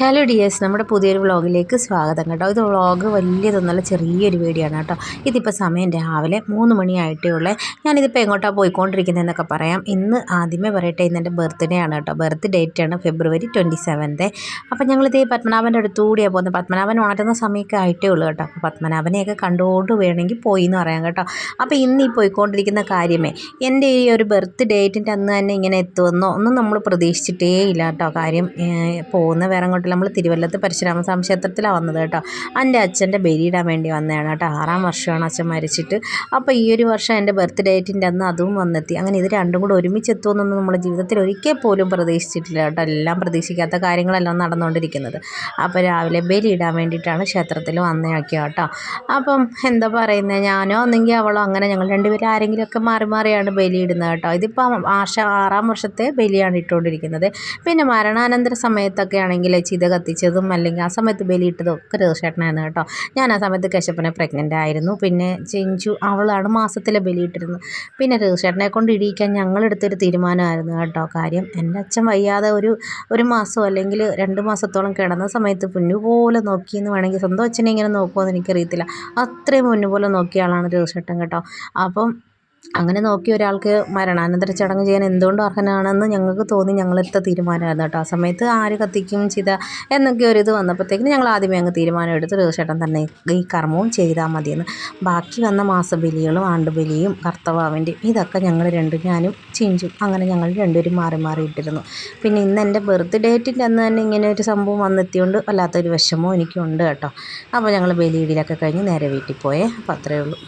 Hello dears നമ്മുടെ പുതിയൊരു വ്ളോഗിലേക്ക് സ്വാഗതം കേട്ടോ. ഇത് വ്ളോഗ് വലിയതൊന്നല്ല ചെറിയൊരു വീഡിയോ ആണ് കേട്ടോ. ഇതിപ്പോൾ സമയം രാവിലെ മൂന്ന് മണിയായിട്ടേ ഉള്ളേ. ഞാനിതിപ്പോൾ എങ്ങോട്ടാണ് പോയിക്കൊണ്ടിരിക്കുന്നതെന്നൊക്കെ പറയാം. ഇന്ന് ആദ്യമേ പറയട്ടെ ഇന്ന് എന്റെ ബർത്ത്ഡേ ആണ് കേട്ടോ. ബർത്ത് ഡേറ്റ് ആണ് ഫെബ്രുവരി ട്വന്റി സെവൻത്ത് അപ്പോൾ ഞങ്ങളിതേ പത്മനാഭന്റെ അടുത്തുകൂടിയാണ് പോകുന്നത്. പത്മനാഭൻ ഉണരുന്ന സമയമൊക്കെ ആയിട്ടേ ഉള്ളൂ കേട്ടോ. അപ്പോൾ പത്മനാഭനെയൊക്കെ കണ്ടുകൊണ്ട് വേണമെങ്കിൽ പോയി എന്ന് പറയാം കേട്ടോ. അപ്പോൾ ഇന്ന് ഈ പോയിക്കൊണ്ടിരിക്കുന്ന കാര്യമേ എന്റെ ഈ ഒരു ബർത്ത് ഡേറ്റിന്റെ അന്ന് തന്നെ ഇങ്ങനെ എത്തുമെന്നോ ഒന്നും നമ്മൾ പ്രതീക്ഷിച്ചിട്ടേ ഇല്ല കേട്ടോ. കാര്യം പോകുന്ന വേറെ നമ്മൾ തിരുവല്ലത്ത് പരശുരാമസ്വാമി ക്ഷേത്രത്തിലാണ് വന്നത് കേട്ടോ. എന്റെ അച്ഛന്റെ ബലിയിടാൻ വേണ്ടി വന്നതാണ് കേട്ടോ. ആറാം വർഷമാണ് അച്ഛൻ മരിച്ചിട്ട്. അപ്പോൾ ഈ ഒരു വർഷം എന്റെ ബർത്ത് ഡേറ്റിന്റെ അന്ന് അതും വന്നെത്തി. അങ്ങനെ ഇത് രണ്ടും കൂടെ ഒരുമിച്ച് എത്തുമെന്നൊന്നും നമ്മുടെ ജീവിതത്തിൽ ഒരിക്കൽ പോലും പ്രതീക്ഷിച്ചിട്ടില്ല കേട്ടോ. എല്ലാം പ്രതീക്ഷിക്കാത്ത കാര്യങ്ങളെല്ലാം നടന്നുകൊണ്ടിരിക്കുന്നത്. അപ്പോൾ രാവിലെ ബലിയിടാൻ വേണ്ടിയിട്ടാണ് ക്ഷേത്രത്തിൽ വന്നേക്കുക കേട്ടോ. അപ്പം എന്താ പറയുന്നത് ഞാനോ ഒന്നെങ്കിൽ അവളോ അങ്ങനെ ഞങ്ങൾ രണ്ടുപേരും ആരെങ്കിലുമൊക്കെ മാറി മാറിയാണ് ബലിയിടുന്നത് കേട്ടോ. ഇതിപ്പോൾ ആശ ആറാം വർഷത്തെ ബലിയാണ് ഇട്ടുകൊണ്ടിരിക്കുന്നത്. പിന്നെ മരണാനന്തര സമയത്തൊക്കെ ആണെങ്കിൽ ചിത കത്തിച്ചതും അല്ലെങ്കിൽ ആ സമയത്ത് ബലിയിട്ടതും ഒക്കെ രഥക്ഷേട്ടനായിരുന്നു കേട്ടോ. ഞാൻ ആ സമയത്ത് കശപ്പനെ പ്രഗ്നന്റ് ആയിരുന്നു. പിന്നെ ചെഞ്ചു അവളാണ് മാസത്തിലെ ബലിയിട്ടിരുന്നത്. പിന്നെ രഥക്ഷേട്ടനെ കൊണ്ട് ഇടിയിക്കാൻ ഞങ്ങളെടുത്തൊരു തീരുമാനമായിരുന്നു കേട്ടോ. കാര്യം എന്റെ അച്ഛൻ വയ്യാതെ ഒരു ഒരു മാസം അല്ലെങ്കിൽ രണ്ട് മാസത്തോളം കിടന്ന സമയത്ത് പൊന്നുപോലെ നോക്കിയെന്ന് വേണമെങ്കിൽ സ്വന്തം അച്ഛനെ ഇങ്ങനെ നോക്കുമോ എന്ന് എനിക്കറിയത്തില്ല. അത്രയും പൊന്നുപോലെ നോക്കിയ ആളാണ് രഥക്ഷേട്ടൻ കേട്ടോ. അപ്പം അങ്ങനെ നോക്കി ഒരാൾക്ക് മരണാനന്തര ചടങ്ങ് ചെയ്യാൻ എന്തുകൊണ്ട് അർഹനാണെന്ന് ഞങ്ങൾക്ക് തോന്നി. ഞങ്ങളെടുത്ത തീരുമാനമായിരുന്നു കേട്ടോ. ആ സമയത്ത് ആര് കത്തിക്കും ചെയ്ത എന്നൊക്കെ ഒരു ഇത് വന്നപ്പോഴത്തേക്കിന് ഞങ്ങൾ ആദ്യമേ അങ്ങ് തീരുമാനമെടുത്ത് എടുത്ത് തന്നെ ഈ കർമ്മവും ചെയ്താൽ മതിയെന്ന്. ബാക്കി വന്ന മാസബലികളും ആണ്ടുബലിയും കർത്തവാവിന്റെയും ഇതൊക്കെ ഞങ്ങൾ രണ്ടും ഞാനും ചിഞ്ചും. അങ്ങനെ ഞങ്ങൾ രണ്ടുപേരും മാറി മാറി ഇട്ടിരുന്നു. പിന്നെ ഇന്ന് എന്റെ ബർത്ത് ഡേറ്റിന്റെ അന്ന് തന്നെ ഇങ്ങനെ ഒരു സംഭവം വന്നെത്തിയോണ്ട് വല്ലാത്തൊരു വിഷമവും എനിക്കുണ്ട് കേട്ടോ. അപ്പോൾ ഞങ്ങൾ ബലിയിടിയിലൊക്കെ കഴിഞ്ഞ് നേരെ വീട്ടിൽ പോയേ. അപ്പോൾ അത്രയേ ഉള്ളൂ.